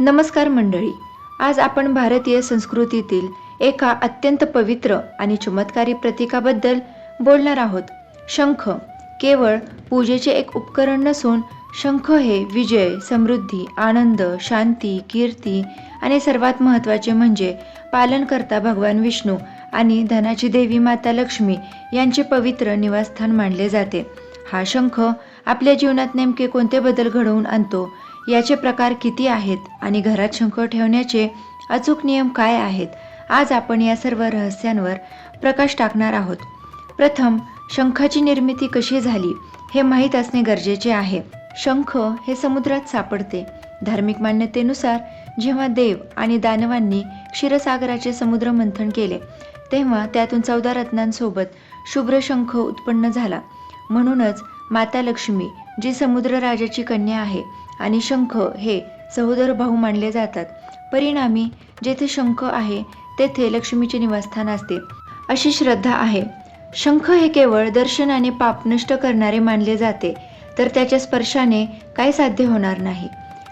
नमस्कार मंडळी. आज आपण भारतीय संस्कृतीतील एका अत्यंत पवित्र आणि चमत्कारी प्रतीकाबद्दल बोलणार आहोत. शंख केवळ पूजेचे एक उपकरण नसून शंख हे विजय समृद्धी आनंद शांती कीर्ती आणि सर्वात महत्त्वाचे म्हणजे पालनकर्ता भगवान विष्णू आणि धनाची देवी माता लक्ष्मी यांचे पवित्र निवासस्थान मानले जाते. हा शंख आपल्या जीवनात नेमके कोणते बदल घडवून आणतो? याचे प्रकार किती आहेत आणि घरात शंख ठेवण्याचे अचूक नियम काय आहेत आज आपण या सर्व रहस्यांवर प्रकाश टाकणार आहोत. प्रथम शंखाची निर्मिती कशी झाली हे माहीत असणे गरजेचे आहे. शंख हे समुद्रात सापडते. धार्मिक मान्यतेनुसार जेव्हा देव आणि दानवांनी क्षीरसागराचे समुद्र मंथन केले तेव्हा त्यातून चौदा रत्नांसोबत शुभ्र शंख उत्पन्न झाला. म्हणूनच माता लक्ष्मी जी समुद्र राजाची कन्या आहे आणि शंख हे सहोदर भाऊ मानले जातात. परिणामी जेथे शंख आहे तेथे लक्ष्मीचे निवासस्थान असते. अशी श्रद्धा आहे. शंख हे केवळ दर्शनाने पाप नष्ट करणारे मानले जाते तर त्याच्या स्पर्शाने काही साध्य होणार नाही.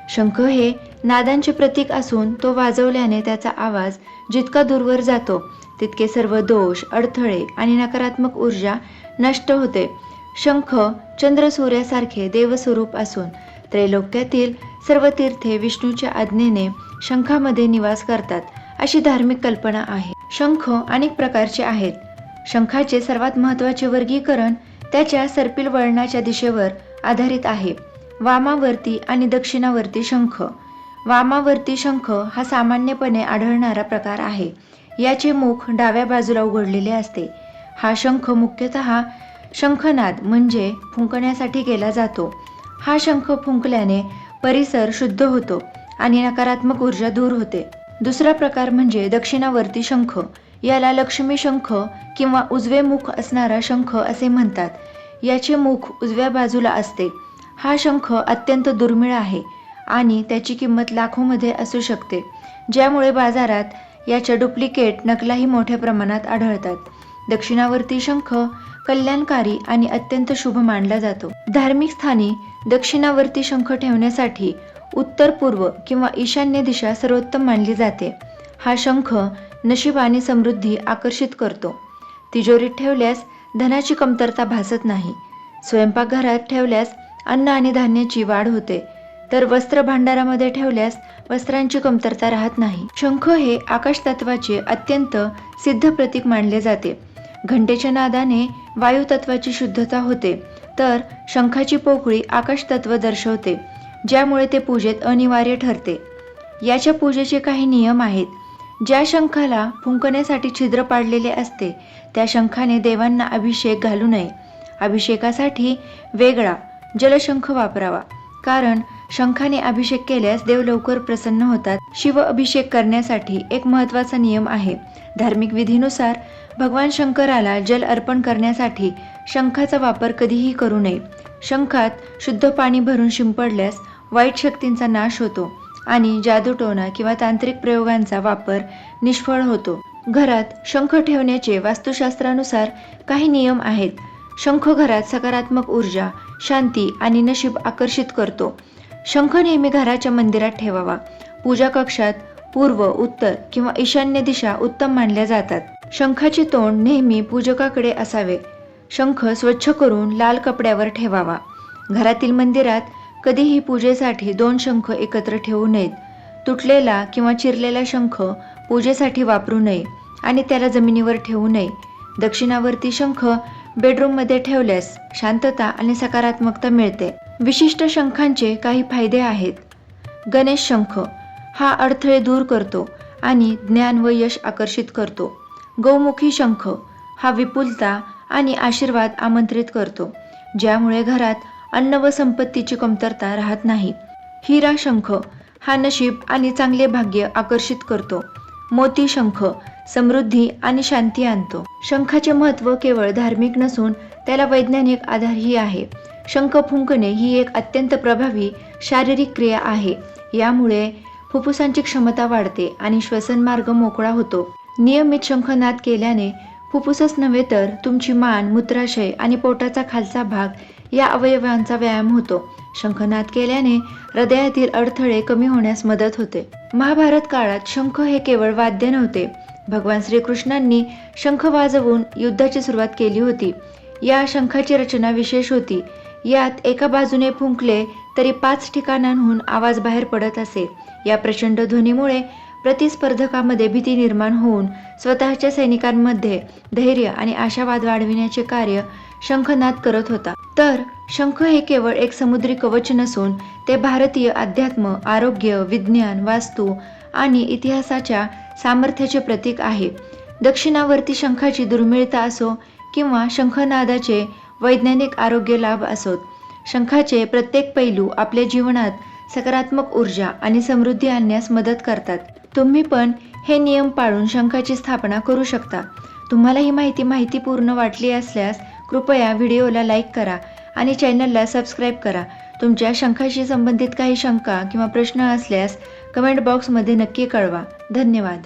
शंख हे नादांचे प्रतीक असून तो वाजवल्याने त्याचा आवाज जितका दूरवर जातो तितके सर्व दोष अडथळे आणि नकारात्मक ऊर्जा नष्ट होते. शंख चंद्र सूर्यासारखे देवस्वरूप असून त्रैलोक्यातील सर्व तीर्थे विष्णूच्या आज्ञेने शंखामध्ये निवास करतात अशी धार्मिक कल्पना आहे. शंख अनेक प्रकारचे आहेत. शंखाचे सर्वात महत्त्वाचे वर्गीकरण त्याच्या सर्पिल वळणाच्या दिशेवर आधारित आहे. वामावरती आणि दक्षिणावरती शंख. वामावरती शंख हा सामान्यपणे आढळणारा प्रकार आहे. याचे मुख डाव्या बाजूला उघडलेले असते. हा शंख मुख्यतः शंखनाद म्हणजे फुंकण्यासाठी केला जातो. हा शंख फुंकल्याने परिसर शुद्ध होतो आणि नकारात्मक ऊर्जा दूर होते. दुसरा प्रकार म्हणजे दक्षिणावर्ती शंख. याला लक्ष्मी शंख किंवा उजवे मुख असणारा शंख असे म्हणतात. याचे मुख उजव्या बाजूला असते. हा शंख अत्यंत दुर्मिळ आहे आणि त्याची किंमत लाखोमध्ये असू शकते ज्यामुळे बाजारात याच्या डुप्लिकेट नकलाही मोठ्या प्रमाणात आढळतात. दक्षिणावर्ती शंख कल्याणकारी आणि अत्यंत शुभ मानला जातो. धार्मिक स्थानी दक्षिणावर्ती शंख ठेवण्यासाठी उत्तर पूर्व किंवा ईशान्य दिशा सर्वोत्तम मानली जाते. हा शंख नशीब आणि समृद्धी आकर्षित करतो. तिजोरीत ठेवल्यास धनाची कमतरता भासत नाही. स्वयंपाकघरात ठेवल्यास अन्न आणि धान्याची वाढ होते. तर वस्त्र भांडारामध्ये ठेवल्यास वस्त्रांची कमतरता राहत नाही. शंख हे आकाश तत्वाचे अत्यंत सिद्ध प्रतीक मानले जाते. घंटेच्या नादाने वायुतत्वाची शुद्धता होते तर शंखाची पोकळी आकाश तत्व दर्शवते ज्यामुळे ते पूजेत अनिवार्य ठरते. याच्या पूजेचे काही नियम आहेत. ज्या शंखाला फुंकण्यासाठी छिद्र पाडलेले असते त्या शंखाने देवांना अभिषेक घालू नये. अभिषेकासाठी वेगळा जलशंख वापरावा. कारण शंखाने अभिषेक केल्यास देव लवकर प्रसन्न होतात. शिव अभिषेक करण्यासाठी एक महत्त्वाचा नियम आहे. धार्मिक विधीनुसार भगवान शंकराला जल अर्पण करण्यासाठी शंखाचा वापर कधीही करू नये. शंखात शुद्ध पाणी भरून शिंपडल्यास वाईट शक्तींचा नाश होतो आणि जादूटोणा किंवा तांत्रिक प्रयोगांचा वापर निष्फळ होतो. घरात शंख ठेवण्याचे वास्तुशास्त्रानुसार काही नियम आहेत. शंख घरात सकारात्मक ऊर्जा शांती आणि नशीब आकर्षित करतो. शंख नेहमी घराच्या मंदिरात ठेवावा. पूजा कक्षात पूर्व उत्तर किंवा ईशान्य दिशा उत्तम मानल्या जातात. शंखाचे तोंड नेहमी पूजकाकडे असावे. शंख स्वच्छ करून लाल कपड्यावर ठेवावा. घरातील मंदिरात कधीही पूजेसाठी दोन शंख एकत्र ठेवू नयेत. तुटलेला किंवा चिरलेला शंख पूजेसाठी वापरू नये आणि त्याला जमिनीवर ठेवू नये. दक्षिणावर्ती शंख बेडरूममध्ये ठेवल्यास शांतता आणि सकारात्मकता मिळते. विशिष्ट शंखांचे काही फायदे आहेत. गणेश शंख हा अडथळे दूर करतो आणि ज्ञान व यश आकर्षित करतो. गौमुखी शंख हा विपुलता आणि आशीर्वाद आमंत्रित करतो ज्यामुळे घरात अन्न व संपत्तीची कमतरता राहत नाही. हिरा शंख हा नशीब आणि चांगले भाग्य आकर्षित करतो. मोती शंख समृद्धी आणि शांती आणतो. शंखाचे महत्त्व केवळ धार्मिक नसून त्याला वैज्ञानिक आधारही आहे. शंख फुंकणे ही एक अत्यंत प्रभावी शारीरिक क्रिया आहे. यामुळे फुफ्फुसांची क्षमता वाढते आणि श्वसनमार्ग मोकळा होतो. नियमित शंखनाद केल्याने फुफ्फुसच नव्हे तर तुमची मान मूत्राशय आणि पोटाचा खालचा भाग या अवयवांचा व्यायाम होतो. शंखनाद केल्याने हृदयातील अडथळे कमी होण्यास मदत होते. महाभारत काळात शंख हे केवळ वाद्य नव्हते. भगवान श्रीकृष्णांनी शंख वाजवून युद्धाची सुरुवात केली होती. या शंखाची रचना विशेष होती. यात एका बाजूने फुंकले तरी पाच ठिकाणांहून आवाज बाहेर पडत असे. या प्रचंड ध्वनीमुळे प्रतिस्पर्धकामध्ये भीती निर्माण होऊन स्वतःच्या सैनिकांमध्ये धैर्य आणि आशावाद वाढविण्याचे कार्य शंखनाद करत होता. तर शंख हे केवळ एक समुद्री कवच नसून ते भारतीय अध्यात्म आरोग्य विज्ञान वास्तू आणि इतिहासाच्या सामर्थ्याचे प्रतीक आहे. दक्षिणावर्ती शंखाची दुर्मिळता असो किंवा शंखनादाचे वैज्ञानिक आरोग्य लाभ असोत शंखाचे प्रत्येक पैलू आपल्या जीवनात सकारात्मक ऊर्जा आणि समृद्धी आणण्यास मदत करतात. तुम्ही पण हे नियम पाळून शंखाची स्थापना करू शकता. तुम्हाला ही माहिती माहितीपूर्ण वाटली असल्यास कृपया व्हिडिओला लाईक करा आणि चॅनलला सबस्क्राईब करा. तुमच्या शंखाशी संबंधित काही शंका किंवा प्रश्न असल्यास कमेंट बॉक्समध्ये नक्की कळवा. धन्यवाद.